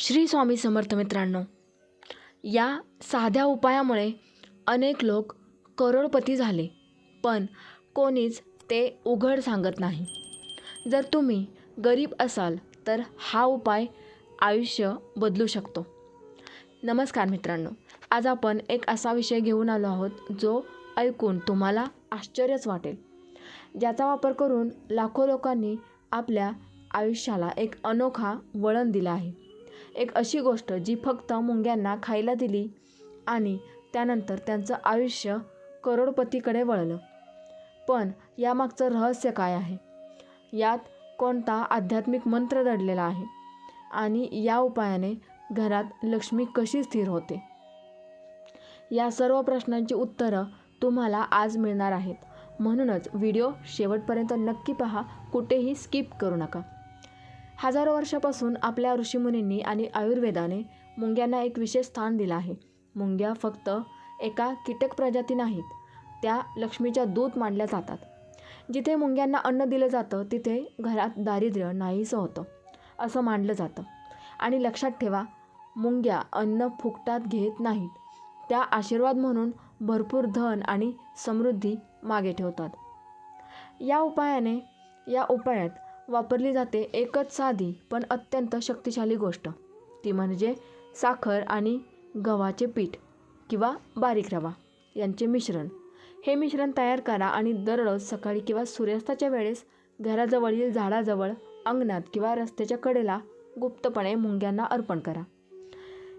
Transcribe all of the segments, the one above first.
श्री स्वामी समर्थ मित्रांनो या साध्या उपायामुळे अनेक लोक करोडपती झाले पण कोणीच ते उघड सांगत नाही. जर तुम्ही गरीब असाल तर हा उपाय आयुष्य बदलू शकतो. नमस्कार मित्रांनो आज आपण एक असा विषय घेऊन आलो आहोत जो ऐकून तुम्हाला आश्चर्यच वाटेल. ज्याचा वापर करून लाखो लोकांनी आपल्या आयुष्याला एक अनोखा वळण दिला आहे. एक अशी गोष्ट जी फक्त मुंग्यांना खायला दिली आणि त्यानंतर त्यांचं आयुष्य करोडपतीकडे वळलं. पण यामागचं रहस्य काय आहे? यात कोणता आध्यात्मिक मंत्र दडलेला आहे? आणि या उपायाने घरात लक्ष्मी कशी स्थिर होते? या सर्व प्रश्नांची उत्तरं तुम्हाला आज मिळणार आहेत. म्हणूनच व्हिडिओ शेवटपर्यंत नक्की पहा. कुठेही स्किप करू नका. हजारो वर्षापासून आपल्या ऋषीमुनींनी आणि आयुर्वेदाने मुंग्यांना एक विशेष स्थान दिलं आहे. मुंग्या फक्त एका कीटक प्रजाती नाहीत त्या लक्ष्मीच्या दूत मानल्या जातात. जिथे मुंग्यांना अन्न दिलं जातं तिथे घरात दारिद्र्य नाहीसं होतं असं मानलं जातं. आणि लक्षात ठेवा मुंग्या अन्न फुकटात घेत नाहीत. त्या आशीर्वाद म्हणून भरपूर धन आणि समृद्धी मागे ठेवतात. या उपायाने या उपायात वापरली जाते एकच साधी पण अत्यंत शक्तिशाली गोष्ट. ती म्हणजे साखर आणि गव्हाचे पीठ किंवा बारीक रवा यांचे मिश्रण. हे मिश्रण तयार करा आणि दररोज सकाळी किंवा सूर्यास्ताच्या वेळेस घराजवळील झाडाजवळ अंगणात किंवा रस्त्याच्या कडेला गुप्तपणे मुंग्यांना अर्पण करा.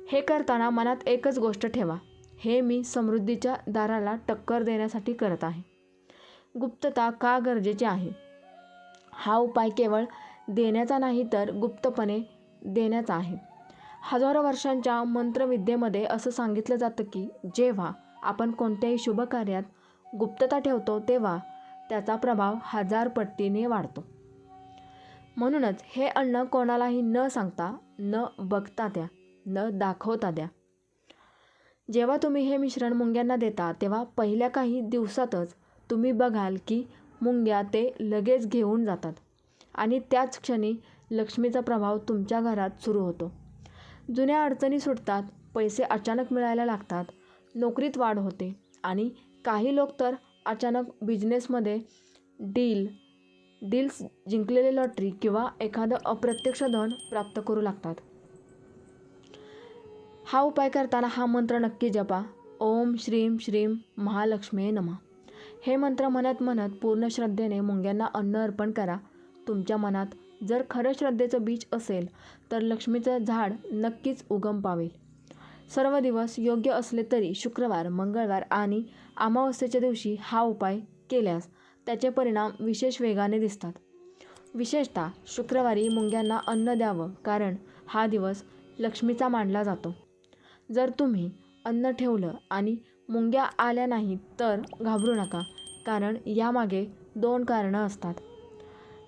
हे करताना मनात एकच गोष्ट ठेवा हे मी समृद्धीच्या दाराला टक्कर देण्यासाठी करत आहे. गुप्तता का गरजेची आहे? हा उपाय केवळ देण्याचा नाही तर गुप्तपणे देण्याचा आहे. हजारो वर्षांच्या मंत्रविद्येमध्ये असं सांगितलं जातं की जेव्हा आपण कोणत्याही शुभ कार्यात गुप्तता ठेवतो तेव्हा त्याचा प्रभाव हजार पट्टीने वाढतो. म्हणूनच हे अन्न कोणालाही न सांगता न बघता द्या न दाखवता द्या. जेव्हा तुम्ही हे मिश्रण मुंग्यांना देता तेव्हा पहिल्या काही दिवसातच तुम्ही बघाल की मुंग्या ते लगेच घेऊन जातात. आणि त्याच क्षणी लक्ष्मीचा प्रभाव तुमच्या घरात सुरू होतो. जुन्या अडचणी सुटतात पैसे अचानक मिळायला लागतात नोकरीत वाढ होते आणि काही लोक तर अचानक बिझनेसमध्ये डील डील्स जिंकलेले लॉटरी किंवा एखादं अप्रत्यक्ष धन प्राप्त करू लागतात. हा उपाय करताना हा मंत्र नक्की जपा. ओम श्रीम श्रीम महालक्ष्मी नमः. हे मंत्र म्हणत म्हणत पूर्ण श्रद्धेने मुंग्यांना अन्न अर्पण करा. तुमच्या मनात जर खरं श्रद्धेचं बीज असेल तर लक्ष्मीचं झाड नक्कीच उगम पावेल. सर्व दिवस योग्य असले तरी शुक्रवार मंगळवार आणि अमावस्येच्या दिवशी हा उपाय केल्यास त्याचे परिणाम विशेष वेगाने दिसतात. विशेषतः शुक्रवारी मुंग्यांना अन्न द्यावं कारण हा दिवस लक्ष्मीचा मानला जातो. जर तुम्ही अन्न ठेवलं आणि मुंग्या आल्या नाहीत तर घाबरू नका कारण यामागे दोन कारणं असतात.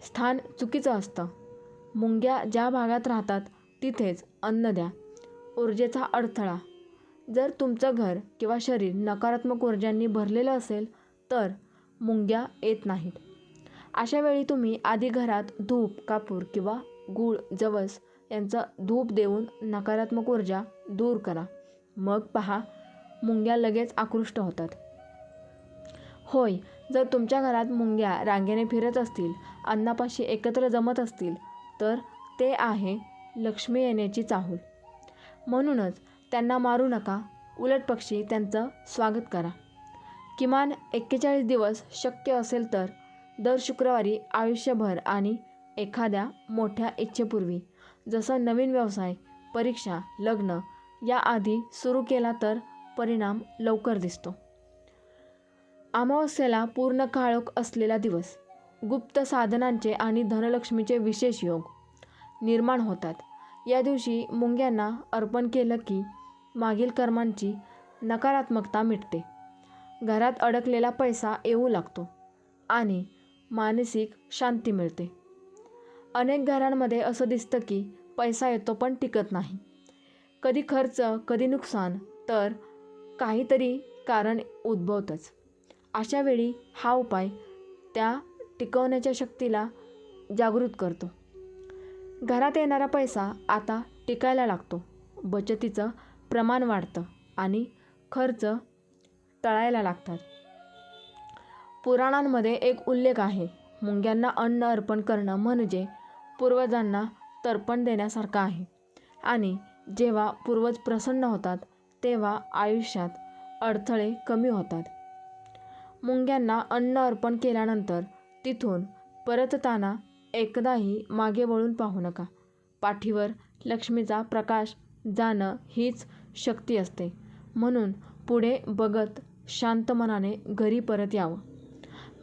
स्थान चुकीचं असतं. मुंग्या ज्या भागात राहतात तिथेच अन्न द्या. ऊर्जेचा अडथळा. जर तुमचं घर किंवा शरीर नकारात्मक ऊर्जांनी भरलेलं असेल तर मुंग्या येत नाहीत. अशा वेळी तुम्ही आधी घरात धूप कापूर किंवा गूळ जवस यांचं धूप देऊन नकारात्मक ऊर्जा दूर करा. मग पहा मुंग्या लगेच आकृष्ट होतात. होय जर तुमच्या घरात मुंग्या रांगेने फिरत असतील अन्नापाशी एकत्र जमत असतील तर ते आहे लक्ष्मी येण्याची चाहूल. म्हणूनच त्यांना मारू नका उलट पक्षी त्यांचं स्वागत करा. किमान एक्केचाळीस दिवस शक्य असेल तर दर शुक्रवारी आयुष्यभर आणि एखाद्या मोठ्या इच्छेपूर्वी जसं नवीन व्यवसाय परीक्षा लग्न याआधी सुरू केला तर परिणाम लवकर दिसतो. अमावस्येला पूर्ण काळोख असलेला दिवस गुप्त साधनांचे आणि धनलक्ष्मीचे विशेष योग निर्माण होतात. या दिवशी मुंग्यांना अर्पण केलं की मागील कर्मांची नकारात्मकता मिटते. घरात अडकलेला पैसा येऊ लागतो आणि मानसिक शांती मिळते. अनेक घरांमध्ये असं दिसतं की पैसा येतो पण टिकत नाही. कधी खर्च कधी नुकसान तर काहीतरी कारण उद्भवतंच. अशा वेळी हा उपाय त्या टिकवण्याच्या शक्तीला जागृत करतो. घरात येणारा पैसा आता टिकायला लागतो. बचतीचं प्रमाण वाढतं आणि खर्च टळायला लागतात. पुराणांमध्ये एक उल्लेख आहे मुंग्यांना अन्न अर्पण करणं म्हणजे पूर्वजांना तर्पण देण्यासारखं आहे. आणि जेव्हा पूर्वज प्रसन्न होतात तेव्हा आयुष्यात अडथळे कमी होतात. मुंग्यांना अन्न अर्पण केल्यानंतर तिथून परतताना एकदाही मागे वळून पाहू नका. पाठीवर लक्ष्मीचा प्रकाश जाणं हीच शक्ती असते. म्हणून पुढे बघत शांत मनाने घरी परत यावं.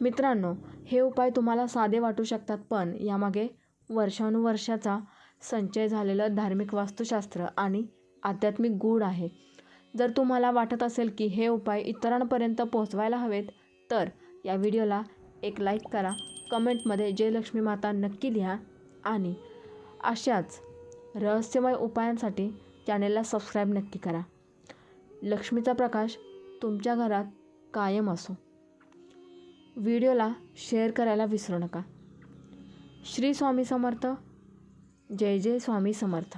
मित्रांनो हे उपाय तुम्हाला साधे वाटू शकतात पण यामागे वर्षानुवर्षाचा संचय झालेलं धार्मिक वास्तुशास्त्र आणि आध्यात्मिक गूढ आहे. जर तुम्हाला वाटत असेल की हे उपाय इतरांपर्यंत पोहोचवायला हवेत तर या व्हिडिओला एक लाईक करा कमेंटमध्ये जयलक्ष्मी माता नक्की लिहा आणि अशाच रहस्यमय उपायांसाठी चॅनेलला सबस्क्राईब नक्की करा. लक्ष्मीचा प्रकाश तुमच्या घरात कायम असो. व्हिडिओला शेअर करायला विसरू नका. श्री स्वामी समर्थ. जय जय स्वामी समर्थ.